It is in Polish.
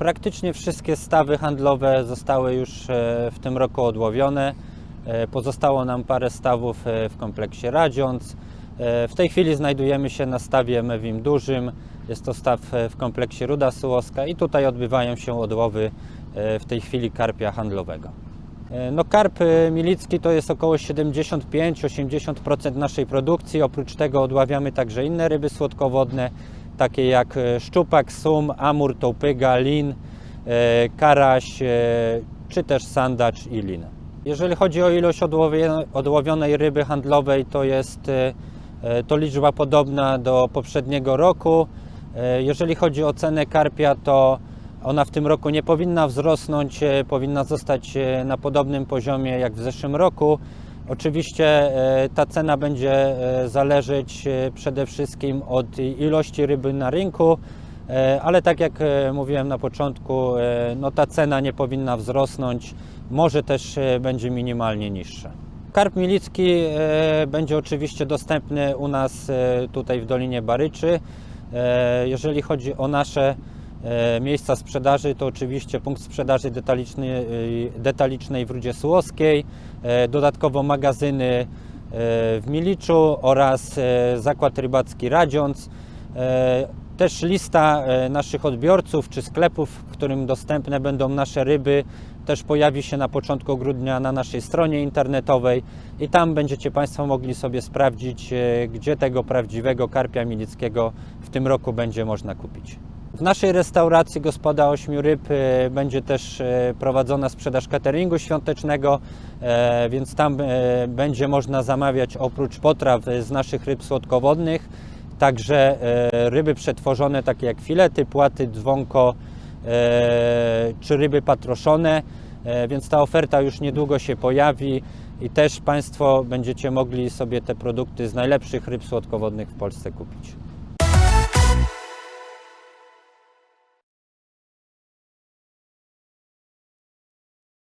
Praktycznie wszystkie stawy handlowe zostały już e, w tym roku odłowione. E, Pozostało nam parę stawów e, w kompleksie Radziąc. W tej chwili znajdujemy się na stawie Mewim Dużym. Jest to staw w kompleksie Ruda Sułowska i tutaj odbywają się odłowy w tej chwili karpia handlowego. No karp milicki to jest około 75-80% naszej produkcji. Oprócz tego odławiamy także inne ryby słodkowodne, takie jak e, szczupak, sum, amur, tołpyga, lin, e, karaś, e, czy też sandacz i lin. Jeżeli chodzi o ilość odłowionej ryby handlowej, to jest to liczba podobna do poprzedniego roku. Jeżeli chodzi o cenę karpia, to ona w tym roku nie powinna wzrosnąć, powinna zostać na podobnym poziomie jak w zeszłym roku. Oczywiście e, ta cena będzie e, zależeć e, przede wszystkim od ilości ryby na rynku, ale tak jak mówiłem na początku, no ta cena nie powinna wzrosnąć, może też będzie minimalnie niższa. Karp milicki będzie oczywiście dostępny u nas tutaj w Dolinie Baryczy. Jeżeli chodzi o nasze miejsca sprzedaży, to oczywiście punkt sprzedaży detalicznej, detalicznej w Rudzie Sułowskiej, e, dodatkowo magazyny e, w Miliczu oraz e, zakład rybacki Radziąc. E, Też lista e, naszych odbiorców czy sklepów, w którym dostępne będą nasze ryby, też pojawi się na początku grudnia na naszej stronie internetowej i tam będziecie Państwo mogli sobie sprawdzić, e, gdzie tego prawdziwego karpia milickiego w tym roku będzie można kupić. W naszej restauracji Gospoda Ośmiu Ryb e, będzie też e, prowadzona sprzedaż cateringu świątecznego, e, więc tam będzie można zamawiać oprócz potraw z naszych ryb słodkowodnych, także ryby przetworzone takie jak filety, płaty, dzwonko czy ryby patroszone, więc ta oferta już niedługo się pojawi i też Państwo będziecie mogli sobie te produkty z najlepszych ryb słodkowodnych w Polsce kupić.